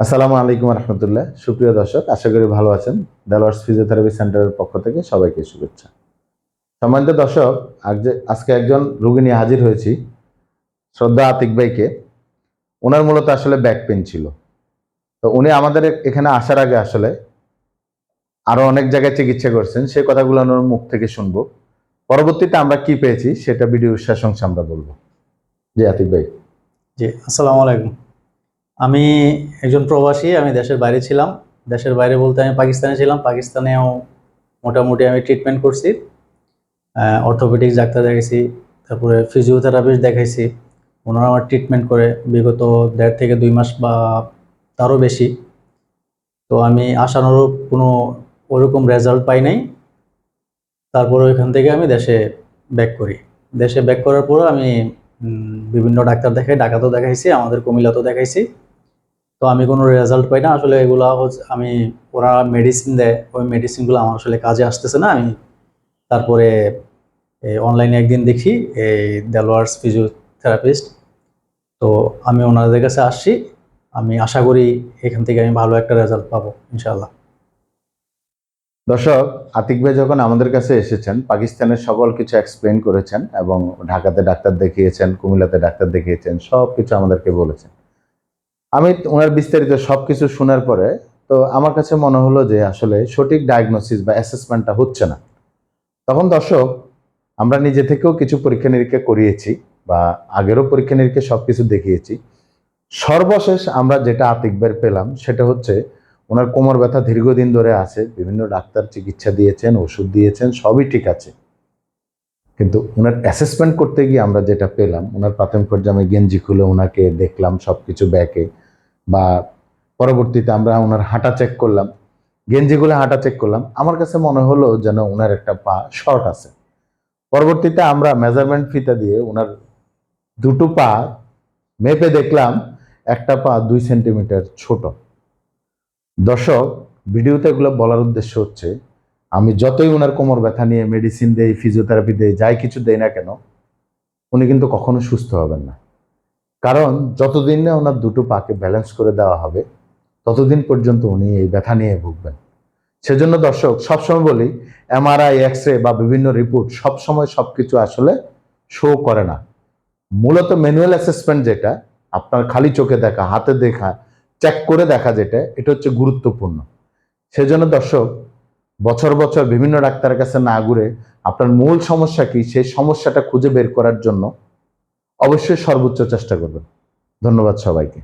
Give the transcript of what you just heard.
আসসালামু আলাইকুম রহমতুল্লাহ। সুপ্রিয় দর্শক, আশা করি ভালো আছেন। দেলোয়ার্স ফিজিওথেরাপি সেন্টারের পক্ষ থেকে সবাইকে শুভেচ্ছা। সম্মানিত দর্শক আজকে একজন রুগী নিয়ে হাজির হয়েছি, শ্রদ্ধা আতিক ভাইকে। ওনার মূলত আসলে ব্যাক পেন ছিল। তো উনি আমাদের এখানে আসার আগে আসলে আরও অনেক জায়গায় চিকিৎসা করছেন। সেই কথাগুলো ওনার মুখ থেকে শুনব। পরবর্তীতে আমরা কি পেয়েছি, সেটা ভিডিওর শেষ অংশে আমরা বলব। জি আতিক ভাই। জি, আসসালামু আলাইকুম। আমি একজন প্রবাসী, আমি দেশের বাইরে ছিলাম। দেশের বাইরে বলতে আমি পাকিস্তানে ছিলাম। পাকিস্তানেও মোটামুটি আমি ট্রিটমেন্ট করছি। অর্থোপেডিক্স ডাক্তার দেখাইছি, তারপরে ফিজিওথেরাপিস্ট দেখাইছি। ওনারা আমার ট্রিটমেন্ট করে বিগত দেড় থেকে দুই মাস বা তারও বেশি। তো আমি আশানুরূপ কোনো ওরকম রেজাল্ট পাই নাই। তারপরে ওইখান থেকে আমি দেশে ব্যাক করি। দেশে ব্যাক করার পরও আমি বিভিন্ন ডাক্তার দেখাই ঢাকাতেও দেখাইছি, আমাদের কুমিল্লাতেও দেখাইছি। তো আমি কোনো রেজাল্ট পাই না। আসলে এগুলো হচ্ছে, আমি, ওরা মেডিসিন দেয়, ওই মেডিসিনগুলো আমার আসলে কাজে আসতেছে না। আমি তারপরে অনলাইনে একদিন দেখি, এই দেলোয়ার্স ফিজিওথেরাপিস্ট তো আমি ওনাদের কাছে আসছি। আমি আশা করি এখান থেকে আমি ভালো একটা রেজাল্ট পাবো ইনশাল্লাহ দর্শক, আতিক ভাই যখন আমাদের কাছে এসেছেন, পাকিস্তানের সকল কিছু এক্সপ্লেন করেছেন এবং ঢাকাতে ডাক্তার দেখিয়েছেন, কুমিল্লাতে ডাক্তার দেখিয়েছেন সব কিছু আমাদেরকে বলেছেন। আমি ওনার বিস্তারিত সব কিছু শোনার পরে, তো আমার কাছে মনে হলো যে আসলে সঠিক ডায়াগনোসিস বা অ্যাসেসমেন্টটা হচ্ছে না। তখন দর্শক, আমরা নিজে থেকেও কিছু পরীক্ষা নিরীক্ষা করিয়েছি বা আগেরও পরীক্ষা নিরীক্ষা সব কিছু দেখিয়েছি। সর্বশেষ আমরা যেটা আতিক ভাইয়ের পেলাম, সেটা হচ্ছে ওনার কোমর ব্যথা দীর্ঘদিন ধরে আছে, বিভিন্ন ডাক্তার চিকিৎসা দিয়েছেন, ওষুধ দিয়েছেন, সবই ঠিক আছে। কিন্তু ওনার অ্যাসেসমেন্ট করতে গিয়ে আমরা যেটা পেলাম, ওনার প্রাথমিক পর্যায়ে গেঞ্জি খুলে ওনাকে দেখলাম সব কিছু ব্যাকে। বা পরবর্তীতে আমরা ওনার হাঁটা চেক করলাম। গেঞ্জি খুলে হাঁটা চেক করলাম। আমার কাছে মনে হলো যেন ওনার একটা পা শর্ট আছে। পরবর্তীতে আমরা মেজারমেন্ট ফিতা দিয়ে ওনার দুটো পা মেপে দেখলাম, একটা পা দুই সেন্টিমিটার ছোট। দর্শক, ভিডিওতে এগুলো বলার উদ্দেশ্য হচ্ছে, আমি যতই ওনার কোমর ব্যথা নিয়ে মেডিসিন দেই ফিজিওথেরাপি দেই, যাই কিছু দেই না কেন, উনি কিন্তু কখনো সুস্থ হবেন না। কারণ যতদিন না ওনার দুটো পাকে ব্যালেন্স করে দেওয়া হবে, ততদিন পর্যন্ত উনি এই ব্যথা নিয়ে ভুগবেন। সেজন্য দর্শক, সবসময় বলি এমআরআই এক্স রে বা বিভিন্ন রিপোর্ট সবসময় সব কিছু আসলে শো করে না। মূলত ম্যানুয়াল অ্যাসেসমেন্ট যেটা, আপনার খালি চোখে দেখা, হাতে দেখা চেক করে দেখা যেটা, এটা হচ্ছে গুরুত্বপূর্ণ। সেজন্য দর্শক, বছর বছর বিভিন্ন ডাক্তারের কাছে না ঘুরে আপনার মূল সমস্যা কি, সেই সমস্যাটা খুঁজে বের করার জন্য অবশ্যই সর্বোচ্চ চেষ্টা করবেন। ধন্যবাদ সবাইকে।